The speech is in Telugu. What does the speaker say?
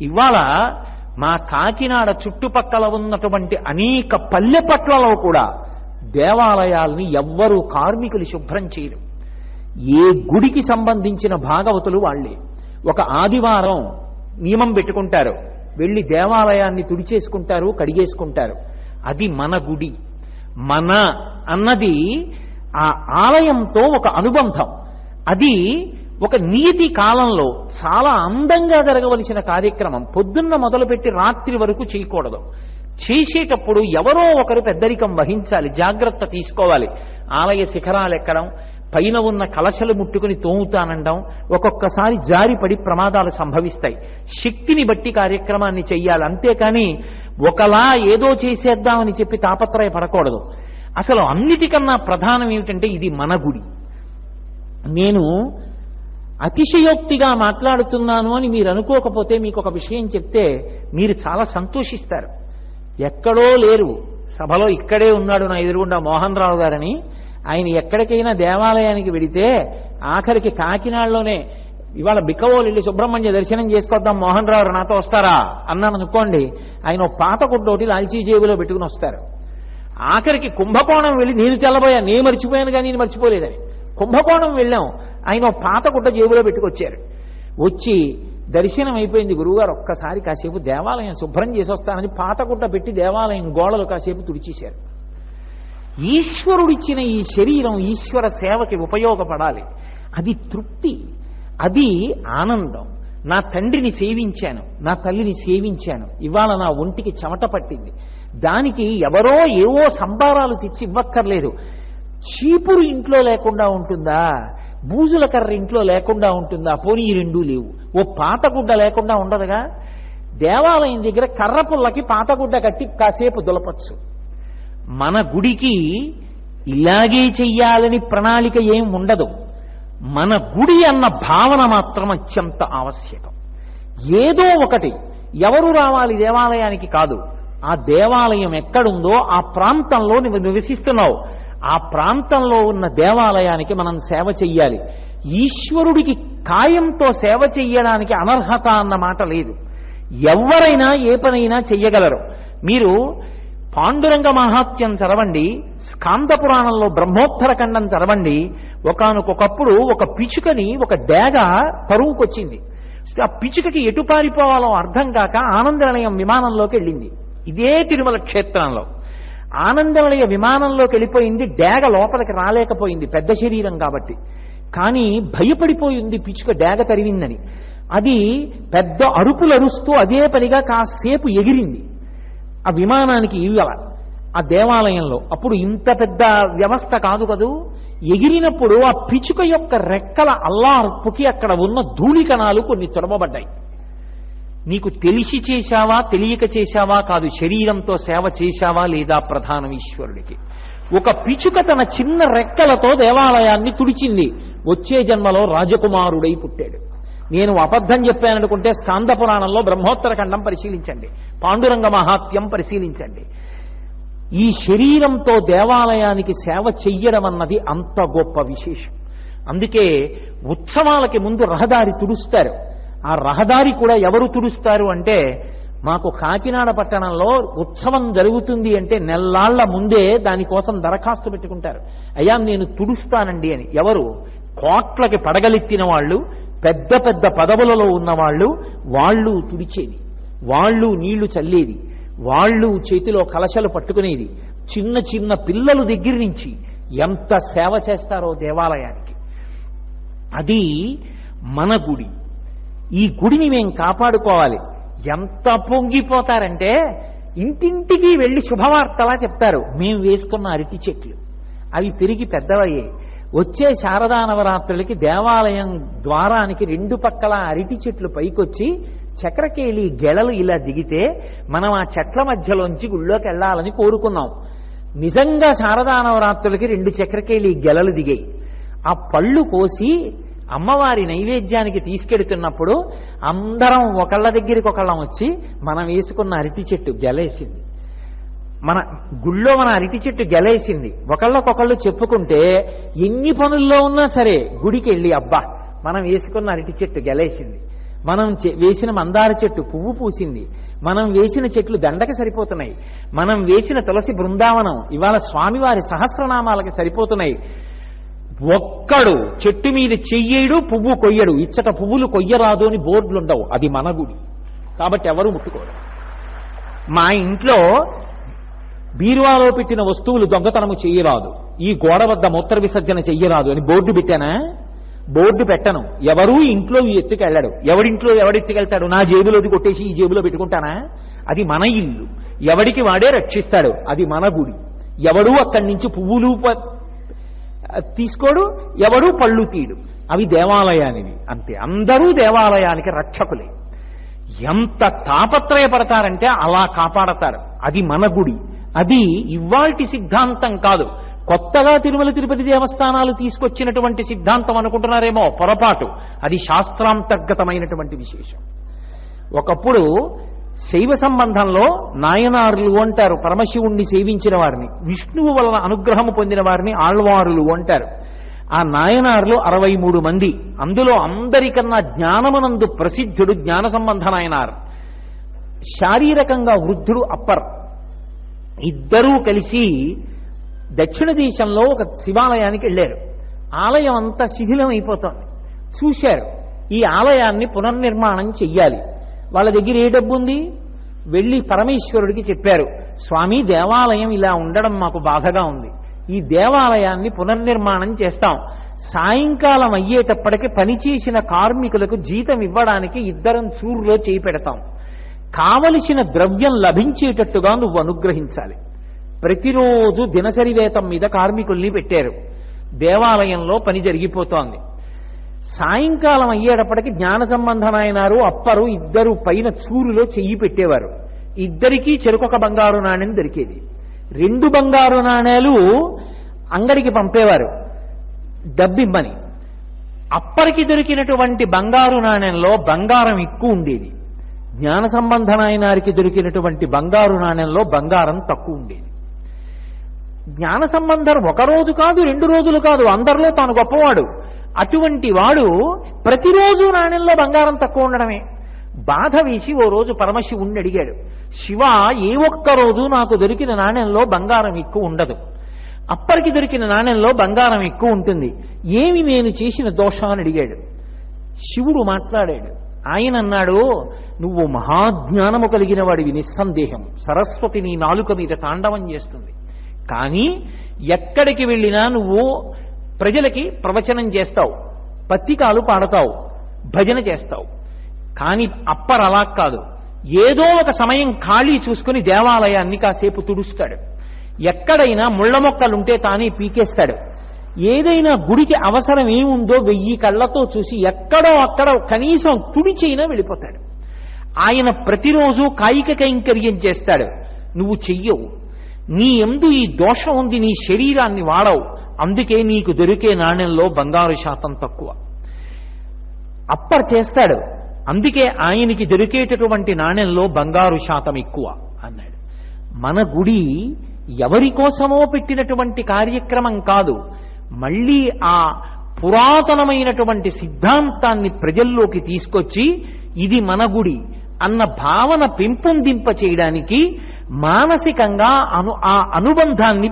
ఇవాళ మా కాకినాడ చుట్టుపక్కల ఉన్నటువంటి అనేక పల్లె పట్లలో కూడా దేవాలయాల్ని ఎవ్వరూ కార్మికులు శుభ్రం చేయరు. ఏ గుడికి సంబంధించిన భాగవతులు వాళ్ళే. ఒక ఆదివారం నియమం పెట్టుకుంటారు. వెళ్ళి దేవాలయాన్ని తుడిచేసుకుంటారు కడిగేసుకుంటారు. అది మన గుడి. మన అన్నది ఆ ఆలయంతో ఒక అనుబంధం. అది ఒక నీతి కాలంలో చాలా అందంగా జరగవలసిన కార్యక్రమం పొద్దున్న మొదలుపెట్టి రాత్రి వరకు చేయకూడదు. చేసేటప్పుడు ఎవరో ఒకరు పెద్దరికం వహించాలి జాగ్రత్త తీసుకోవాలి. ఆలయ శిఖరాలు ఎక్కడం పైన ఉన్న కలశలు ముట్టుకుని తోముతానండం ఒక్కొక్కసారి జారిపడి ప్రమాదాలు సంభవిస్తాయి. శక్తిని బట్టి కార్యక్రమాన్ని చెయ్యాలి. అంతేకాని ఒకలా ఏదో చేసేద్దామని చెప్పి తాపత్రయపడకూడదు. అసలు అన్నిటికన్నా ప్రధానం ఏమిటంటే ఇది మన గుడి. నేను అతిశయోక్తిగా మాట్లాడుతున్నాను అని మీరు అనుకోకపోతే మీకు ఒక విషయం చెప్తే మీరు చాలా సంతోషిస్తారు. ఎక్కడో లేరు. సభలో ఇక్కడే ఉన్నాడు నా ఎదురుగుండా మోహన్ రావు గారని. ఆయన ఎక్కడికైనా దేవాలయానికి వెడితే ఆఖరికి కాకినాడలోనే ఇవాళ బిక్కవోలు వెళ్ళి సుబ్రహ్మణ్య దర్శనం చేసుకొద్దాం మోహన్ రావు నాతో వస్తారా అన్నాను అనుకోండి. ఆయన ఓ పాత గుడ్డోటి లాల్చీ జేబులో పెట్టుకుని వస్తారు. ఆఖరికి కుంభకోణం వెళ్ళి నేను తెల్లబోయా నేను మర్చిపోయాను కానీ నేను మర్చిపోలేదని. కుంభకోణం వెళ్ళాం. ఆయన పాత గుడ్డ జేబులో పెట్టుకొచ్చారు. వచ్చి దర్శనం అయిపోయింది గురువుగారు ఒక్కసారి కాసేపు దేవాలయం శుభ్రం చేసి వస్తానని పాత గుడ్డ పెట్టి దేవాలయం గోడలు కాసేపు తుడిచేశారు. ఈశ్వరుడిచ్చిన ఈ శరీరం ఈశ్వర సేవకి ఉపయోగపడాలి. అది తృప్తి అది ఆనందం. నా తండ్రిని సేవించాను నా తల్లిని సేవించాను. ఇవాళ నా ఒంటికి చెమట పట్టింది. దానికి ఎవరో ఏవో సంబారాలు తెచ్చి ఇవ్వక్కర్లేదు. చీపురు ఇంట్లో లేకుండా ఉంటుందా? బూజుల కర్ర ఇంట్లో లేకుండా ఉంటుందా? పోనీ ఈ రెండూ లేవు. ఓ పాతగుడ్డ లేకుండా ఉండదుగా? దేవాలయం దగ్గర కర్ర పుల్లకి పాతగుడ్డ కట్టి కాసేపు దులపచ్చు. మన గుడికి ఇలాగే చెయ్యాలని ప్రణాళిక ఏం ఉండదు. మన గుడి అన్న భావన మాత్రం అత్యంత ఆవశ్యకం. ఏదో ఒకటి ఎవరు రావాలి దేవాలయానికి కాదు. ఆ దేవాలయం ఎక్కడుందో ఆ ప్రాంతంలో నువ్వు నివసిస్తున్నావు. ఆ ప్రాంతంలో ఉన్న దేవాలయానికి మనం సేవ చెయ్యాలి. ఈశ్వరుడికి కాయంతో సేవ చెయ్యడానికి అనర్హత అన్న మాట లేదు. ఎవరైనా ఏ పనైనా చెయ్యగలరు. మీరు పాండురంగ మహాత్యం చదవండి స్కాంద పురాణంలో బ్రహ్మోత్తర ఖండం చదవండి ఒకనకొకప్పుడు ఒక పిచుకని ఒక డేగ పరువుకొచ్చింది. ఆ పిచుకకి ఎటు పారిపోవాలో అర్థం కాక ఆనందనిలయం విమానంలోకి వెళ్ళింది ఇదే తిరుమల క్షేత్రంలో. ఆనందనిలయ విమానంలోకి వెళ్ళిపోయింది డేగ లోపలికి రాలేకపోయింది పెద్ద శరీరం కాబట్టి. కానీ భయపడిపోయింది పిచ్చుక డేగ తరివిందని. అది పెద్ద అరుపులు అరుస్తూ అదే పనిగా కాసేపు ఎగిరింది. ఆ విమానానికి ఇవ్వాల ఆ దేవాలయంలో. అప్పుడు ఇంత పెద్ద వ్యవస్థ కాదు కదూ. ఎగిరినప్పుడు ఆ పిచుక యొక్క రెక్కల అల్లార్పుకి అక్కడ ఉన్న ధూళికణాలు కొన్ని తొడమబడ్డాయి నీకు తెలిసి చేశావా తెలియక చేశావా కాదు శరీరంతో సేవ చేశావా లేదా ప్రధానం ఈశ్వరుడికి? ఒక పిచుక తన చిన్న రెక్కలతో దేవాలయాన్ని తుడిచింది. వచ్చే జన్మలో రాజకుమారుడై పుట్టాడు. నేను అబద్ధం చెప్పాననుకుంటే స్కాంద పురాణంలో బ్రహ్మోత్తర ఖండం పరిశీలించండి. పాండురంగ మహాత్యం పరిశీలించండి. ఈ శరీరంతో దేవాలయానికి సేవ చెయ్యడం అన్నది అంత గొప్ప విశేషం. అందుకే ఉత్సవాలకి ముందు రహదారి తుడుస్తారు. ఆ రహదారి కూడా ఎవరు తుడుస్తారు అంటే మాకు కాకినాడ పట్టణంలో ఉత్సవం జరుగుతుంది అంటే నెల్లాళ్ళ ముందే దానికోసం దరఖాస్తు పెట్టుకుంటారు. అయ్యా నేను తుడుస్తానండి అని. ఎవరు? కోట్లకి పడగలెత్తిన వాళ్ళు పెద్ద పెద్ద పదవులలో ఉన్నవాళ్ళు వాళ్ళు తుడిచేది. వాళ్ళు నీళ్ళు చల్లేది. వాళ్ళు చేతిలో కలశలు పట్టుకునేది. చిన్న చిన్న పిల్లలు దగ్గర నుంచి ఎంత సేవ చేస్తారో దేవాలయానికి. అది మన గుడి. ఈ గుడిని మేము కాపాడుకోవాలి. ఎంత పొంగిపోతారంటే ఇంటింటికి వెళ్ళి శుభవార్తలా చెప్తారు. మేము వేసుకున్న అరటి చెట్లు. అవి పెరిగి పెద్దవయ్యాయి. వచ్చే శారదా నవరాత్రులకి దేవాలయం ద్వారానికి రెండు పక్కల అరటి చెట్లు పైకొచ్చి చక్రకేళి గెలలు ఇలా దిగితే మనం ఆ చెట్ల మధ్యలోంచి గుళ్ళోకి వెళ్ళాలని కోరుకున్నాం. నిజంగా శారదా నవరాత్రులకి రెండు చక్రకేళి గెలలు దిగాయి. ఆ పళ్ళు కోసి అమ్మవారి నైవేద్యానికి తీసుకెడుతున్నప్పుడు అందరం ఒకళ్ళ దగ్గరికి ఒకళ్ళం వచ్చి మనం వేసుకున్న అరటి చెట్టు గెలేసింది. మన గుళ్ళో మన అరటి చెట్టు గెలేసింది. ఒకళ్ళకొకళ్ళు చెప్పుకుంటే ఎన్ని పనుల్లో ఉన్నా సరే గుడికి వెళ్ళి అబ్బా మనం వేసుకున్న అరటి చెట్టు గెలేసింది. మనం వేసిన మందార చెట్టు పువ్వు పూసింది. మనం వేసిన చెట్లు దండకి సరిపోతున్నాయి. మనం వేసిన తులసి బృందావనం ఇవాళ స్వామివారి సహస్రనామాలకి సరిపోతున్నాయి. ఒక్కడు చెట్టు మీద చెయ్యడు పువ్వు కొయ్యడు. ఇచ్చట పువ్వులు కొయ్యరాదు అని బోర్డులు ఉండవు అది మన గుడి. కాబట్టి ఎవరు ముట్టుకోరు. మా ఇంట్లో బీరువాలో పెట్టిన వస్తువులు దొంగతనము చెయ్యరాదు ఈ గోడ వద్ద మూత్ర విసర్జన చెయ్యరాదు అని బోర్డు పెట్టానా? బోర్డు పెట్టను. ఎవరూ ఇంట్లో ఎత్తుకెళ్ళాడు. ఎవడింట్లో ఎవడెత్తుకెళ్తాడు? నా జేబులోది కొట్టేసి ఈ జేబులో పెట్టుకుంటానా? అది మన ఇల్లు. ఎవడికి వాడే రక్షిస్తాడు. అది మన గుడి. ఎవడూ అక్కడి నుంచి పువ్వులు తీసుకోడు ఎవడు పళ్ళు తీయడు. అవి దేవాలయానివి అంతే. అందరూ దేవాలయానికి రక్షకులే. ఎంత తాపత్రయపడతారంటే అలా కాపాడతారు. అది మన గుడి. అది ఇవాల్టి సిద్ధాంతం కాదు. కొత్తగా తిరుమల తిరుపతి దేవస్థానాలు తీసుకొచ్చినటువంటి సిద్ధాంతం అనుకుంటున్నారేమో పొరపాటు. అది శాస్త్రాంతర్గతమైనటువంటి విశేషం. ఒకప్పుడు శైవ సంబంధంలో నాయనారులు అంటారు. పరమశివుణ్ణి సేవించిన వారిని. విష్ణువు వలన అనుగ్రహము పొందిన వారిని ఆళ్వారులు అంటారు. ఆ నాయనారులు అరవై మూడు మంది. అందులో అందరికన్నా జ్ఞానమునందు ప్రసిద్ధుడు జ్ఞాన సంబంధ నాయనార్. శారీరకంగా వృద్ధుడు అప్పర్. ఇద్దరూ కలిసి దక్షిణ దేశంలో ఒక శివాలయానికి వెళ్ళారు. ఆలయం అంతా శిథిలం చూశారు. ఈ ఆలయాన్ని పునర్నిర్మాణం చెయ్యాలి. వాళ్ళ దగ్గర ఏ డబ్బు ఉంది? వెళ్ళి పరమేశ్వరుడికి చెప్పారు స్వామి దేవాలయం ఇలా ఉండడం మాకు బాధగా ఉంది. ఈ దేవాలయాన్ని పునర్నిర్మాణం చేస్తాం. సాయంకాలం అయ్యేటప్పటికి పనిచేసిన కార్మికులకు జీతం ఇవ్వడానికి ఇద్దరం చూరులో చేయి పెడతాం. కావలసిన ద్రవ్యం లభించేటట్టుగా నువ్వు అనుగ్రహించాలి. ప్రతిరోజు దినసరి వేతం మీద కార్మికుల్ని పెట్టారు. దేవాలయంలో పని జరిగిపోతోంది. సాయంకాలం అయ్యేటప్పటికి జ్ఞాన సంబంధనాయనారు అప్పరు ఇద్దరు పైన చూరులో చెయ్యి పెట్టేవారు. ఇద్దరికీ చెరుకొక బంగారు నాణ్యం దొరికేది. రెండు బంగారు నాణేలు అంగడికి పంపేవారు. డబ్బిమ్మని. అప్పటికి దొరికినటువంటి బంగారు నాణ్యంలో బంగారం ఎక్కువ ఉండేది. జ్ఞాన సంబంధనాయనారికి దొరికినటువంటి బంగారు నాణ్యంలో బంగారం తక్కువ ఉండేది. జ్ఞాన సంబంధం ఒక రోజు కాదు రెండు రోజులు కాదు అందరిలో తాను గొప్పవాడు. అటువంటి వాడు ప్రతిరోజు నాణ్యంలో బంగారం తక్కువ ఉండడమే. బాధ వేసి ఓ రోజు పరమశివుణ్ణి అడిగాడు శివ ఏ ఒక్క రోజు నాకు దొరికిన నాణ్యంలో బంగారం ఎక్కువ ఉండదు. అప్పటికి దొరికిన నాణ్యంలో బంగారం ఎక్కువ ఉంటుంది. ఏమి నేను చేసిన దోషం? అని అడిగాడు. శివుడు మాట్లాడాడు ఆయన అన్నాడు నువ్వు మహాజ్ఞానము కలిగిన వాడివి నిస్సందేహం. సరస్వతి నీ నాలుక మీద తాండవం చేస్తుంది. కానీ ఎక్కడికి వెళ్ళినా నువ్వు ప్రజలకి ప్రవచనం చేస్తావు. పత్రికాలు పాడతావు. భజన చేస్తావు. కానీ అప్పర్ అలా కాదు. ఏదో ఒక సమయం ఖాళీ చూసుకుని దేవాలయాన్ని కాసేపు తుడుస్తాడు. ఎక్కడైనా ముళ్ళ మొక్కలుంటే తానే పీకేస్తాడు. ఏదైనా గుడికి అవసరం ఏముందో వెయ్యి కళ్ళతో చూసి ఎక్కడో అక్కడ కనీసం తుడిచైనా వెళ్ళిపోతాడు. ఆయన ప్రతిరోజు కాయిక కైంకర్యం చేస్తాడు. నువ్వు చెయ్యవు. నీ ఎందు ఈ దోషం ఉంది నీ శరీరాన్ని వాడవు. అందుకే నీకు దొరికే నాణ్యంలో బంగారు శాతం తక్కువ. అప్పర్ చేస్తాడు. అందుకే ఆయనకి దొరికేటటువంటి నాణ్యంలో బంగారు శాతం ఎక్కువ అన్నాడు. మన గుడి ఎవరి కోసమో పెట్టినటువంటి కార్యక్రమం కాదు. మళ్ళీ ఆ పురాతనమైనటువంటి సిద్ధాంతాన్ని ప్రజల్లోకి తీసుకొచ్చి ఇది మన గుడి అన్న భావన పెంపొందింప చేయడానికి మానసికంగా అను ఆ అనుబంధాన్ని